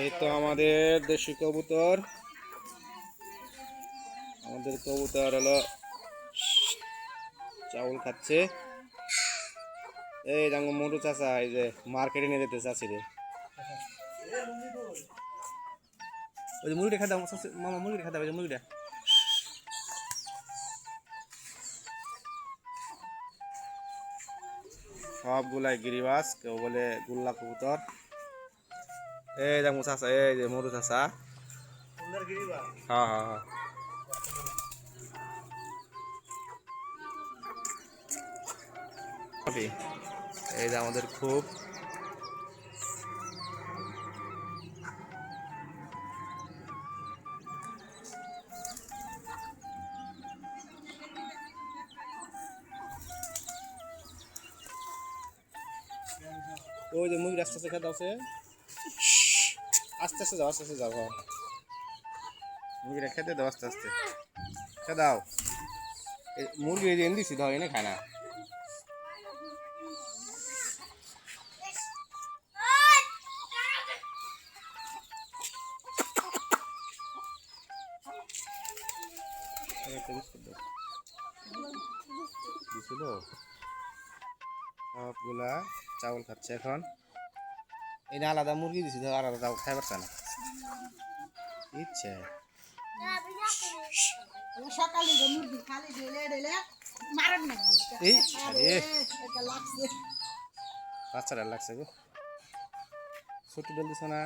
এই তো আমাদের দেশি কবুতর। আমাদের কবুতর হলো চাউল খাচ্ছে। এই যেমন মোটু চাষা এই যে মার্কেটে নিয়ে যেতে চাষি রে। ওই যে মুরগি খাতে মামা মুরগি খাতে হবে মুরগিটা। সবগুলাই গিরিবাস কেউ বলে গুল্লা কবুতর। এই যে চাষা এই যে মরু চাষা হ্যাঁ হ্যাঁ হ্যাঁ। এই যে আমাদের খুব। ওই যে আস্তে আস্তে খেতে আছে আস্তে আস্তে যাও আস্তে আস্তে যাও হ্যাঁ। মুরগিটা খেতে দাও আস্তে আস্তে। খেতে দাও। এই মুরগি এনে দিছি দাও এনে খায় না। দাও। সবগুলা চাউল খাচ্ছে এখন। এটা আলাদা মুরগি দিছি তো আলাদা চাউল খাই পারছে না। ইচ্ছে। সকালে মুরগি খালি ঢেলে ঢেলে মারেন না। এই আরে। এটা লাগছে বাচ্চাটা লাগছে গো। ছোট ডল দিছ না?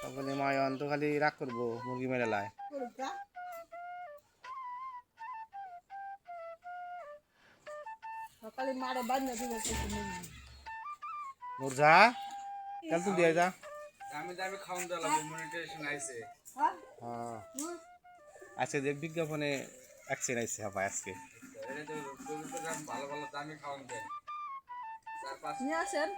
তারপরে মায়ন তো খালি রাগ করব মুরগি মেরে সকালে মারে বান্ধা দিবে মুরঝা কাল তুই দিয়ে যা। দামি দামি খাওয়ান দেওয়া লাগবে মনিটাইজেশন আইছে। হ্যাঁ। আজকে যে বিজ্ঞাপনে অ্যাকশন আইছে হ্যাঁ আজকে। ভালো ভালো দামি খাওয়ান দেন চার পাঁচ নিয়ে আসেন।